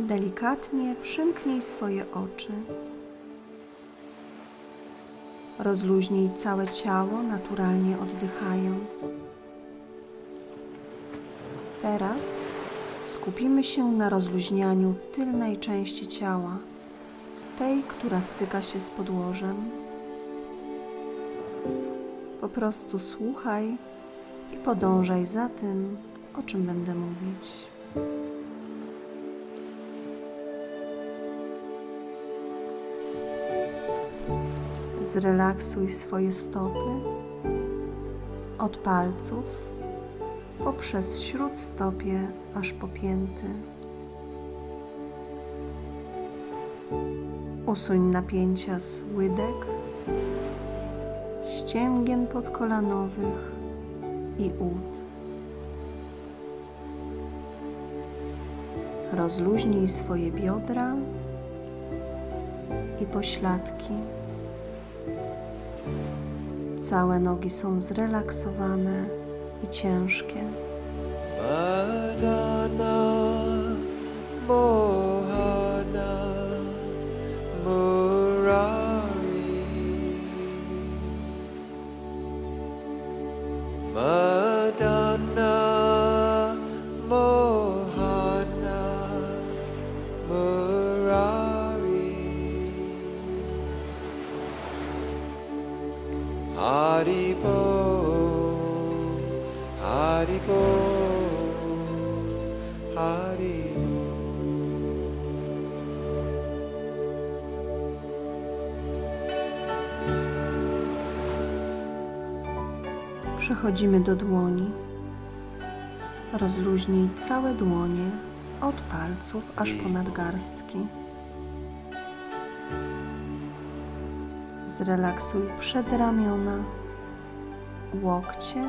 Delikatnie przymknij swoje oczy. Rozluźnij całe ciało, naturalnie oddychając. Teraz skupimy się na rozluźnianiu tylnej części ciała, tej, która styka się z podłożem. Po prostu słuchaj i podążaj za tym, o czym będę mówić. Zrelaksuj swoje stopy od palców poprzez śródstopie aż po pięty. Usuń napięcia z łydek, ścięgien podkolanowych i ud. Rozluźnij swoje biodra i pośladki. Całe nogi są zrelaksowane i ciężkie. Przechodzimy do dłoni. Rozluźnij całe dłonie od palców aż po nadgarstki. Zrelaksuj przedramiona, łokcie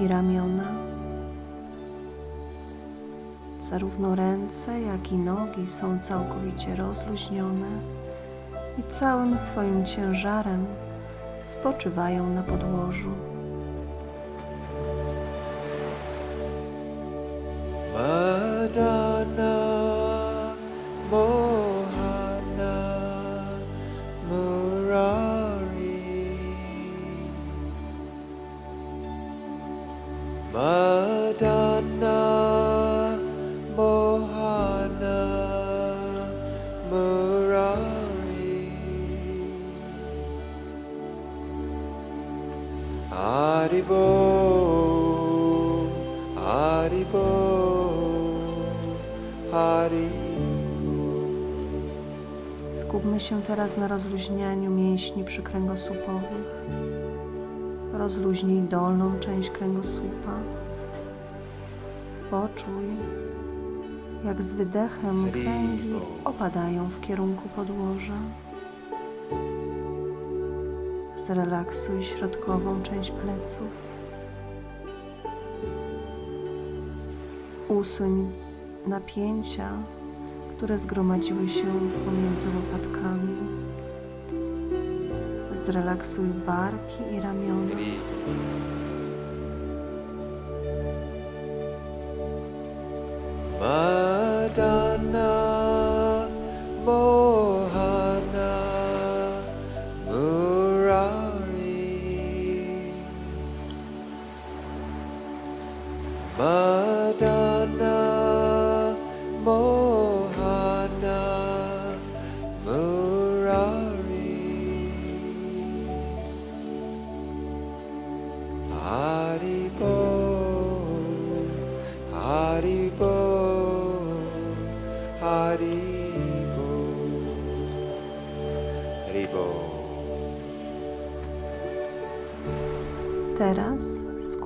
i ramiona. Zarówno ręce, jak i nogi są całkowicie rozluźnione i całym swoim ciężarem spoczywają na podłożu. Madana Mohana Murari. Skupmy się teraz na rozluźnianiu mięśni przykręgosłupowych. Rozluźnij dolną część kręgosłupa. Poczuj, jak z wydechem kręgi opadają w kierunku podłoża. Zrelaksuj środkową część pleców. Usuń napięcia, które zgromadziły się pomiędzy łopatkami. Zrelaksuj barki i ramiona.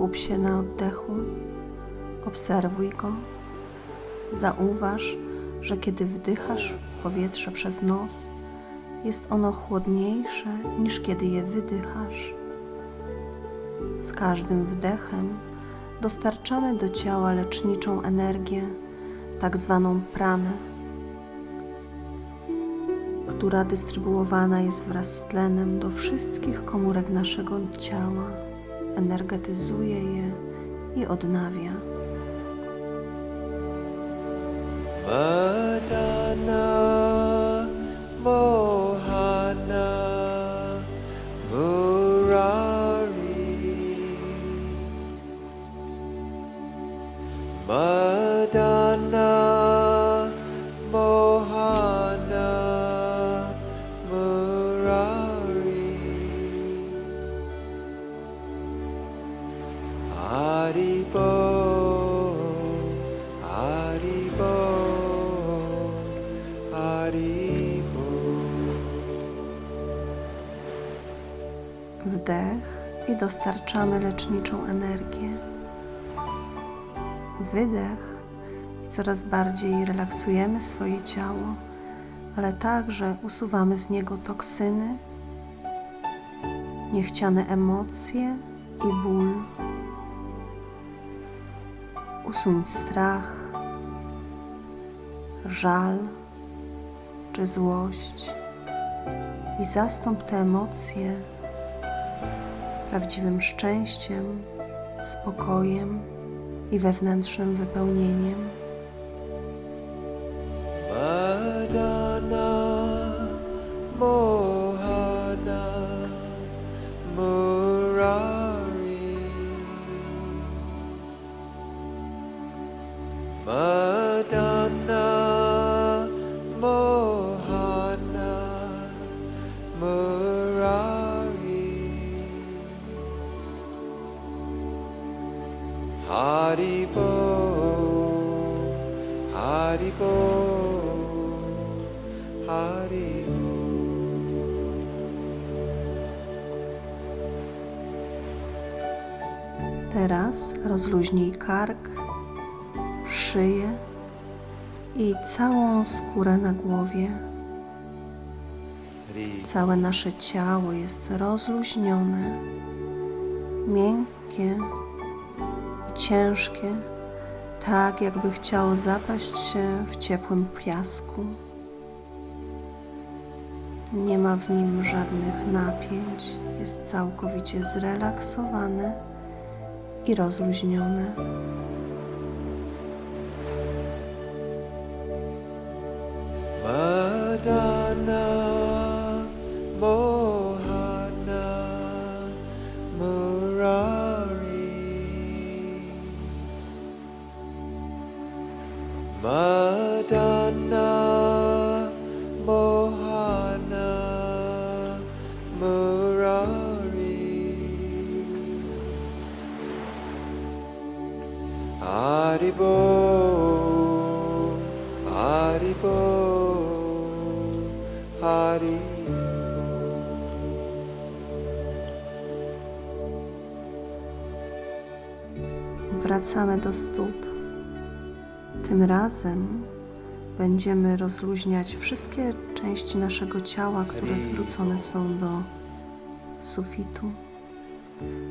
Skup się na oddechu. Obserwuj go. Zauważ, że kiedy wdychasz powietrze przez nos, jest ono chłodniejsze niż kiedy je wydychasz. Z każdym wdechem dostarczamy do ciała leczniczą energię, tak zwaną pranę, która dystrybuowana jest wraz z tlenem do wszystkich komórek naszego ciała, energetyzuje je i odnawia. Madana dostarczamy leczniczą energię. Wydech i coraz bardziej relaksujemy swoje ciało, ale także usuwamy z niego toksyny, niechciane emocje i ból. Usuń strach, żal czy złość i zastąp te emocje prawdziwym szczęściem, spokojem i wewnętrznym wypełnieniem. Madana Teraz rozluźnij kark, szyję i całą skórę na głowie. Całe nasze ciało jest rozluźnione, miękkie i ciężkie, tak jakby chciało zapaść się w ciepłym piasku. Nie ma w nim żadnych napięć, jest całkowicie zrelaksowane i rozluźnione. Haribo Wracamy do stóp. Tym razem będziemy rozluźniać wszystkie części naszego ciała, które zwrócone są do sufitu.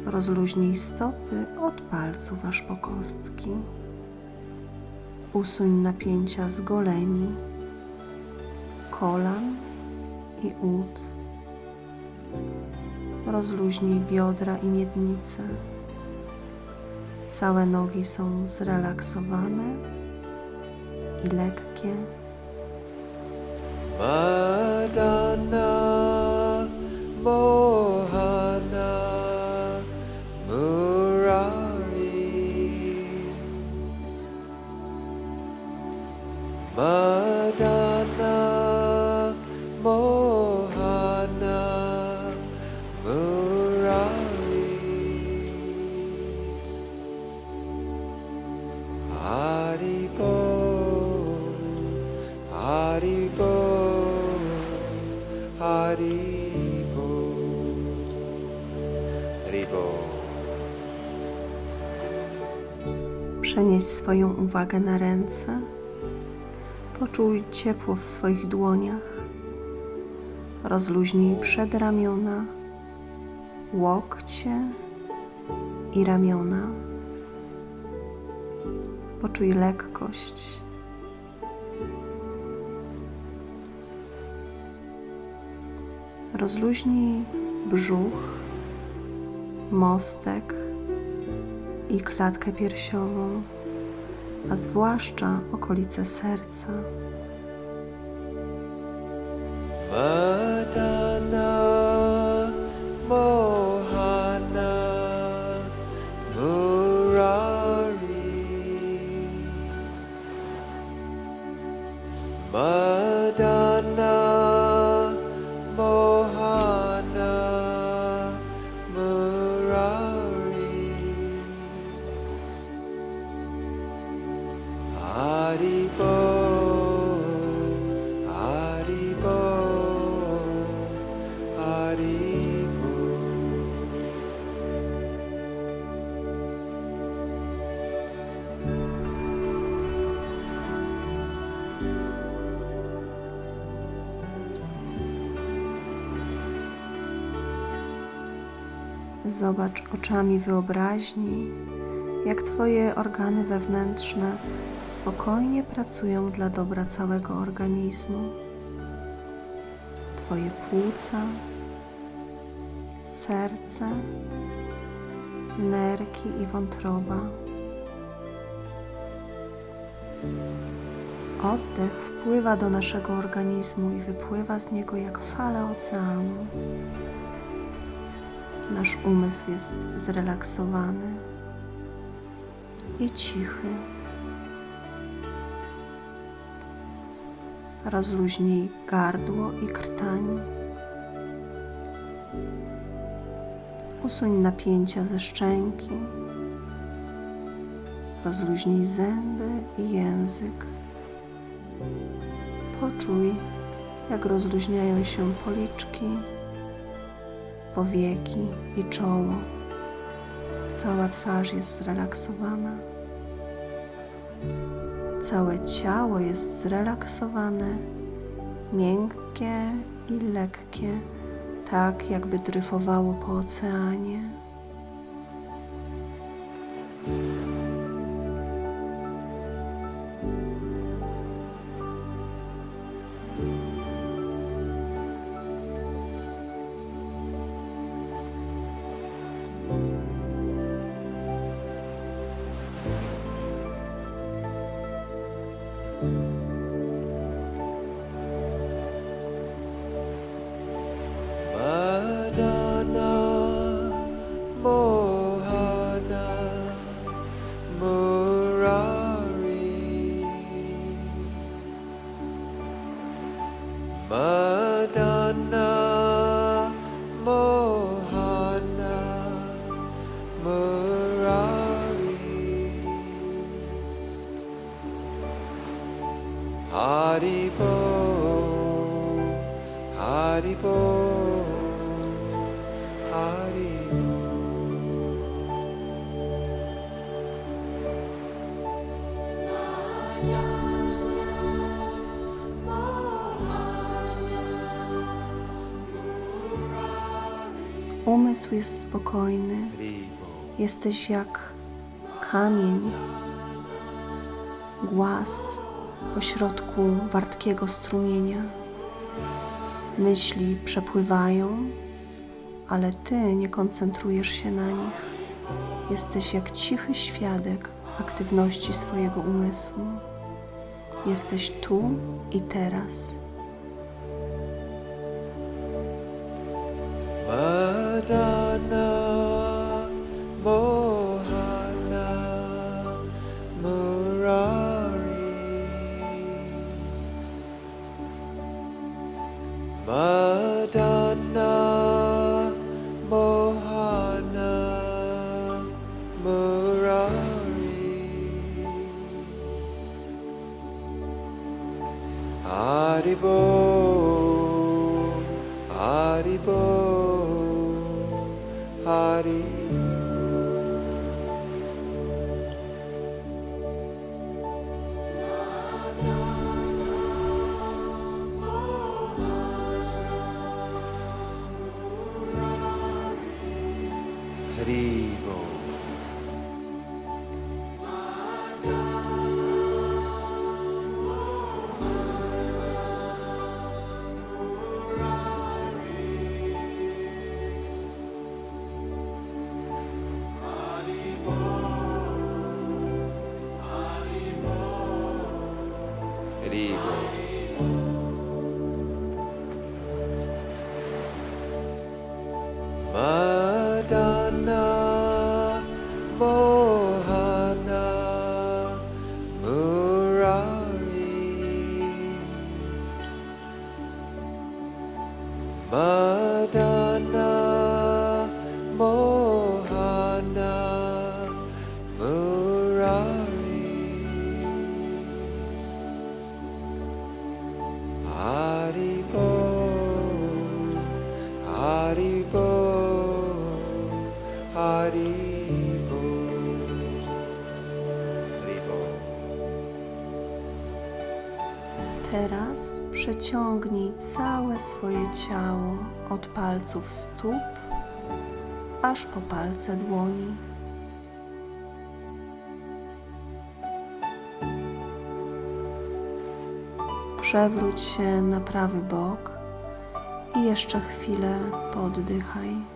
Rozluźnij stopy od palców aż po kostki. Usuń napięcia z goleni, kolan i ud. Rozluźnij biodra i miednice. Całe nogi są zrelaksowane i lekkie. Madana Haribo Przenieś swoją uwagę na ręce. Poczuj ciepło w swoich dłoniach. Rozluźnij przedramiona, łokcie i ramiona. Poczuj lekkość. Rozluźnij brzuch, mostek i klatkę piersiową, a zwłaszcza okolice serca. Zobacz oczami wyobraźni, jak Twoje organy wewnętrzne spokojnie pracują dla dobra całego organizmu. Twoje płuca, serce, nerki i wątroba. Oddech wpływa do naszego organizmu i wypływa z niego jak fala oceanu. Nasz umysł jest zrelaksowany i cichy. Rozluźnij gardło i krtań. Usuń napięcia ze szczęki. Rozluźnij zęby i język. Poczuj, jak rozluźniają się policzki powieki i czoło. Cała twarz jest zrelaksowana. Całe ciało jest zrelaksowane, miękkie i lekkie, tak jakby dryfowało po oceanie. Haribo Haribo Haribo. Umysł jest spokojny. Jesteś jak kamień, głaz pośrodku wartkiego strumienia. Myśli przepływają, ale ty nie koncentrujesz się na nich. Jesteś jak cichy świadek aktywności swojego umysłu. Jesteś tu i teraz. Madana Madana Teraz przeciągnij całe swoje ciało od palców stóp aż po palce dłoni. Przewróć się na prawy bok i jeszcze chwilę poddychaj.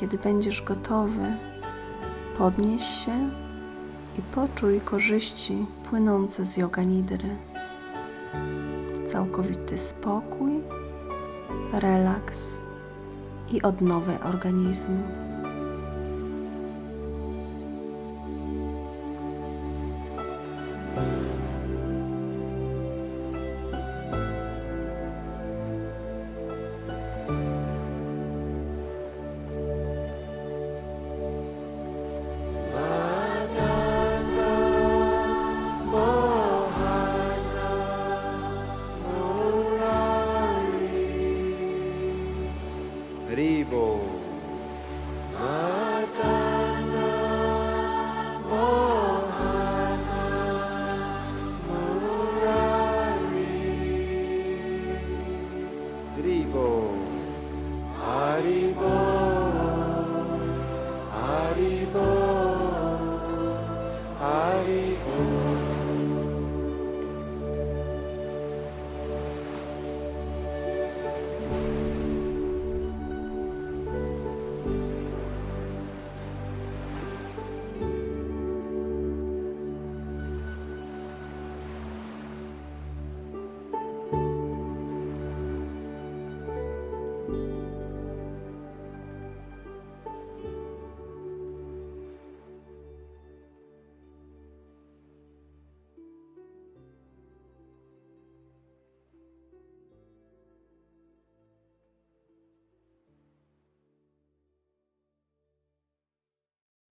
Kiedy będziesz gotowy, podnieś się i poczuj korzyści płynące z yoga nidry. Całkowity spokój, relaks i odnowę organizmu. Dribo.